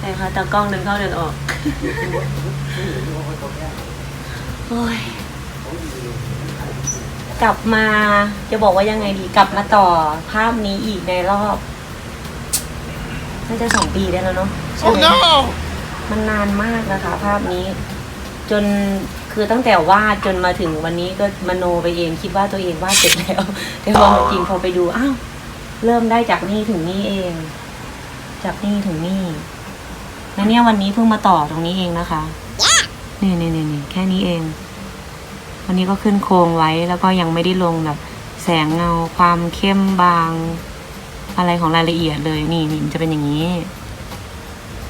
ใช่ค่ะตากล้องเดินเข้าเดินออก โอ้ย กลับมาจะบอกว่ายังไงดีกลับมาต่อภาพนี้อีกในรอบ น่าจะสองปีได้แล้วเนาะใช่ไหมมันนานมากนะคะ ภาพนี้ จนคือตั้งแต่วาดจนมาถึงวันนี้ก็มโนไปเองคิดว่าตัวเองวาดเสร็จแล้ว แต่พอมาจริงพอไปดูอ้าวเริ่มได้จากนี่ถึงนี่เอง จากนี่ถึงนี่ แล้วเนี่ยวันนี้เพิ่งมาต่อตรงนี้เองนะคะนี่นี่นี่นี่แค่นี้เอง วันนี้ก็ขึ้นโครงไว้แล้วก็ยังไม่ได้ลงแบบ แสงเงาความเข้มบาง อะไรของรายละเอียดเลยนี่นี่มันจะเป็นอย่างนี้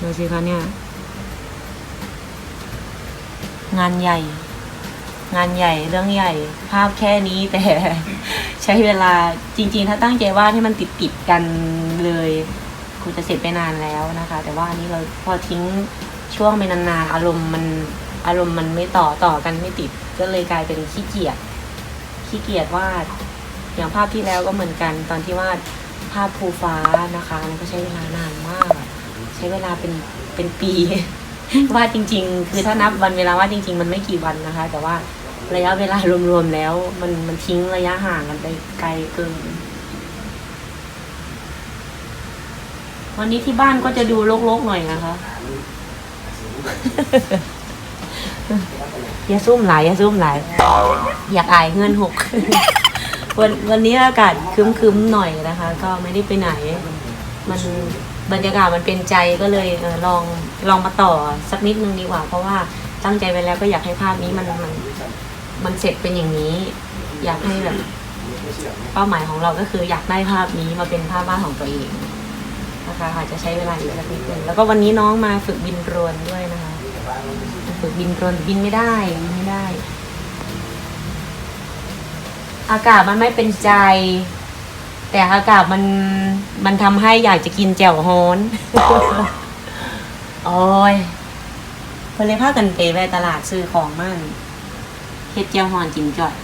ดูสิคะเนี่ย งานใหญ่ งานใหญ่เรื่องใหญ่ ภาพแค่นี้แต่ ใช้เวลาจริง ๆ ถ้าตั้งใจวาดให้มันติดติดกันเลย คงจะเสร็จไปนานแล้วนะคะ แต่ว่าอันนี้เราพอทิ้งช่วงไปนานๆอารมณ์มันอารมณ์มันไม่ต่อต่อกันไม่ติด ก็เลยกลายเป็นขี้เกียจขี้เกียจวาดอย่างภาพที่แล้วก็เหมือนกันตอนที่วาดภาพภูฟ้านะคะมันก็ใช้เวลานานมาก ใช้เวลาเป็นเป็นปีวาดจริง ๆ คือถ้านับวันเวลาวาดจริง ๆ มันไม่กี่วันนะคะ แต่ว่าระยะเวลารวมๆแล้ว มันมันทิ้งระยะห่างกันไปไกลเกิน วันนี้ที่บ้านก็จะดูรกๆหน่อยนะคะ อย่าซุ่มหลาย อย่าซุ่มหลาย อยากอายเงินหก วันวันนี้อากาศครึ้มๆหน่อยนะคะ ก็ไม่ได้ไปไหน มันบรรยากาศมันเป็นใจก็เลยเออลองลองมาต่อสักนิดนึงดีกว่า เพราะว่าตั้งใจไว้แล้วก็อยากให้ภาพนี้มันมันมันเสร็จเป็นอย่างนี้ อยากให้แบบเป้าหมายของเราก็คืออยากได้ภาพนี้มาเป็นภาพวาดของตัวเอง นะคะอาจจะใช้เวลาอีกสักนิดนึงแล้วก็วันนี้น้องมาฝึกบินโดรนด้วยนะคะฝึกบินโดรนบินไม่ได้บินไม่ได้ อากาศมันไม่เป็นใจ แต่อากาศมันมันทำให้อยากจะกินแจ่วฮ้อนโอ้ยเพิ่นเลยพากันไปแวะตลาดซื้อของมั่นเฮ็ดแจ่วฮอนกินจ่อย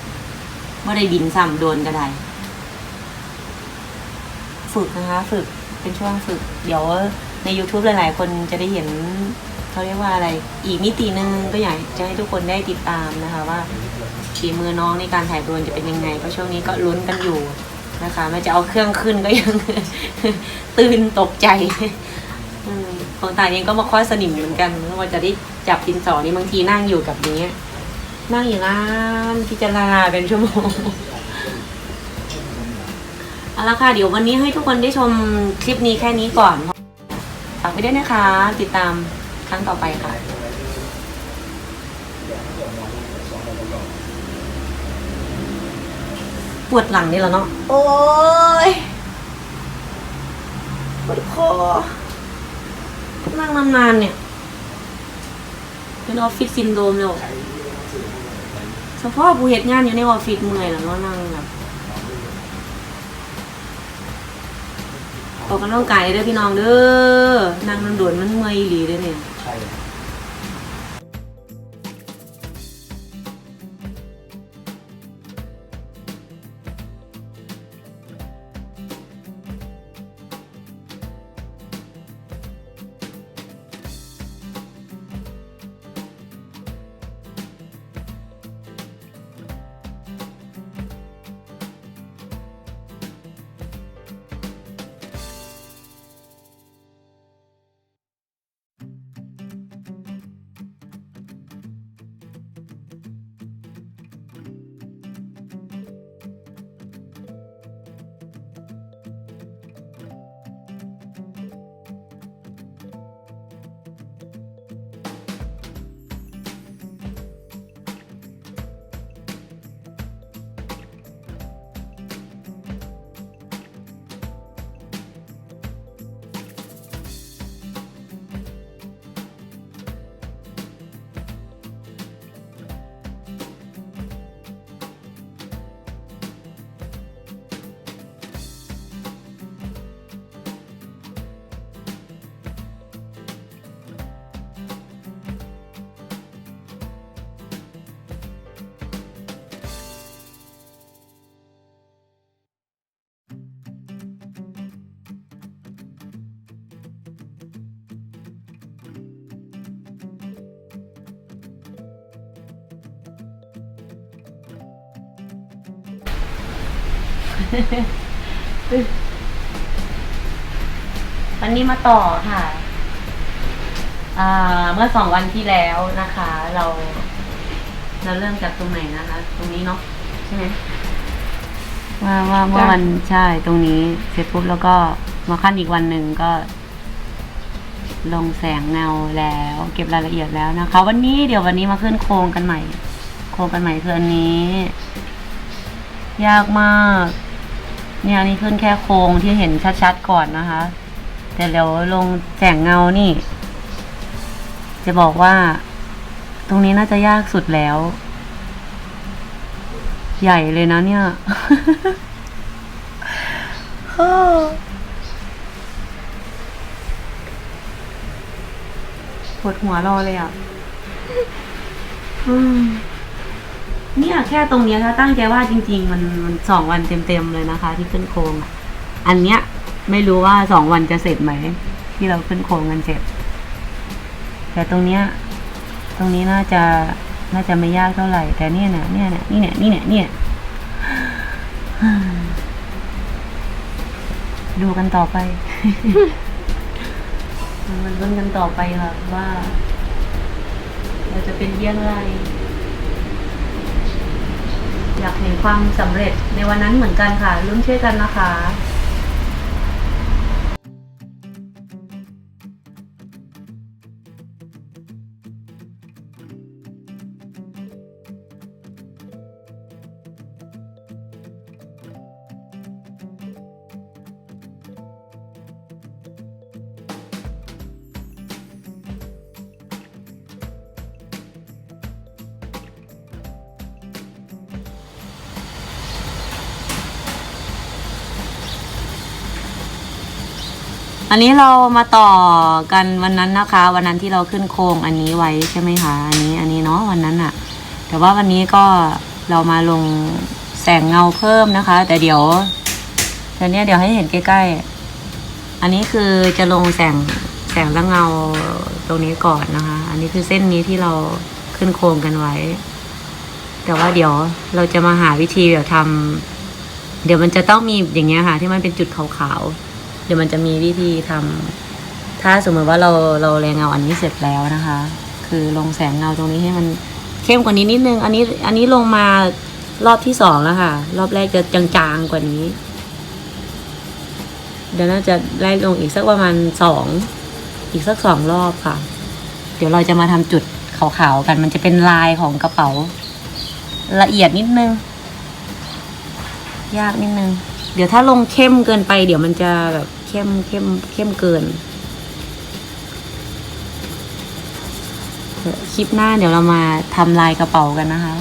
ไม่ได้บินซ้ำโดนก็ได้ ฝึกนะคะ ฝึก เป็นช่วงฝึก เดี๋ยวใน YouTube หลาย ๆ คนจะได้เห็นเขาเรียกว่าอะไรอีกมิติหนึ่งก็อยากจะให้ทุกคนได้ติดตามนะคะว่าฝีมือน้องในการถ่ายโดรนจะเป็นยังไงเพราะช่วงนี้ก็ลุ้นกันอยู่นะคะแม้จะเอาเครื่องขึ้นก็ยัง ตื่นตกใจของตายเองก็มาคอยสนิมเหมือนกันว่าจะได้จับดินสอนี่บางทีนั่งอยู่กับนี้นั่งอย่างนั้นพิจารณาเป็นชั่วโมง เอาละค่ะเดี๋ยววันนี้ให้ทุกคนได้ชมคลิปนี้แค่นี้ก่อนฝากไปด้วยนะคะ ติดตามครั้งต่อไปค่ะปวดหลังนี่แล้วเนาะโอ้ยปวดคอนั่งนานๆเนี่ย เป็นออฟฟิศซินโดรมเลยเฉพาะผู้เหตุงานอยู่ในออฟฟิศเมื่อยแล้วเนาะนั่งแบบ ออกกำลังกายเด้อพี่น้องเด้อนั่งโดนๆมันเมื่อยอีหลีเด้อเนี่ย ใช่ วันนี้มาต่อค่ะอ่าเมื่อสองวันที่แล้วนะคะ เรา เราเริ่มจากตรงไหนนะคะ ตรงนี้เนาะใช่ไหมว่าว่าเมื่อวันใช่ตรงนี้เสร็จปุ๊บแล้วก็มาขั้นอีกวันหนึ่งก็ ลงแสงเงาแล้ว เก็บรายละเอียดแล้วนะคะ วันนี้เดี๋ยววันนี้มาขึ้นโครงกันใหม่ โครงกันใหม่คืออันนี้ ยากมาก เนี่ยนนี่ขึ้นแค่โครงที่เห็นชัดๆก่อนนะคะ แต่เดี๋ยวลงแสงเงานี่ จะบอกว่า ตรงนี้น่าจะยากสุดแล้ว ใหญ่เลยนะเนี่ยปวดหัวรอเลยอะ อืม เนี่ยแค่ตรงเนี้ยถ้าตั้งใจว่าจริง ๆ มันมันสองวันเต็มๆเลยนะคะ ที่ขึ้นโครงอะอันเนี้ยไม่รู้ว่าสองวันจะเสร็จไหม ที่เราขึ้นโครงกันเสร็จ แต่ตรงเนี้ยตรงนี้น่าจะน่าจะไม่ยากเท่าไหร่ แต่เนี่ยนี่ยเนี่ยเนี่ยนี่เนี่ยนี่เนี่ยเนี่ยดูกันต่อไป มันลุ้นกันต่อไปค่ะว่า เราจะเป็นเยี่ยงไร อยากเห็นความสำเร็จในวันนั้นเหมือนกันค่ะลุ้นช่วยกันนะคะ อันนี้เรามาต่อกันวันนั้นนะคะ วันนั้นที่เราขึ้นโครงอันนี้ไว้ใช่ไหมคะอันนี้อันนี้เนาะวันนั้นอะแต่ว่าวันนี้ก็เรามาลงแสงเงาเพิ่มนะคะ แต่เดี๋ยวแต่เนี้เดี๋ยวให้เห็นใกล้ๆ อันนี้คือจะลงแสงแสงและเงาตรงนี้ก่อนนะคะ อันนี้คือเส้นนี้ที่เราขึ้นโครงกันไว้ แต่ว่าเดี๋ยวเราจะมาหาวิธีเดี๋ยวทำเดี๋ยวมันจะต้องมีอย่างเงี้ยค่ะ ที่มันเป็นจุดขาวๆ เดี๋ยวมันจะมีวิธีทำถ้าสมมติว่าเราเราแรงเงาอันนี้เสร็จแล้วนะคะ คือลงแสงเงาตรงนี้ให้มันเข้มกว่านี้นิดนึง อันนี้อันนี้ลงมารอบที่สองแล้วค่ะ รอบแรกจะจางๆกว่านี้ เดี๋ยวน่าจะไล่ลงอีกสักประมาณสองอีกสักสองรอบค่ะ เดี๋ยวเราจะมาทำจุดขาวๆกัน มันจะเป็นลายของกระเป๋า ละเอียดนิดนึง ยากนิดนึง เดี๋ยวถ้าลงเข้มเกินไป เดี๋ยวมันจะแบบ เข้มเข้มเข้มเกิน คลิปหน้าเดี๋ยวเรามาทำลายกระเป๋ากันนะคะ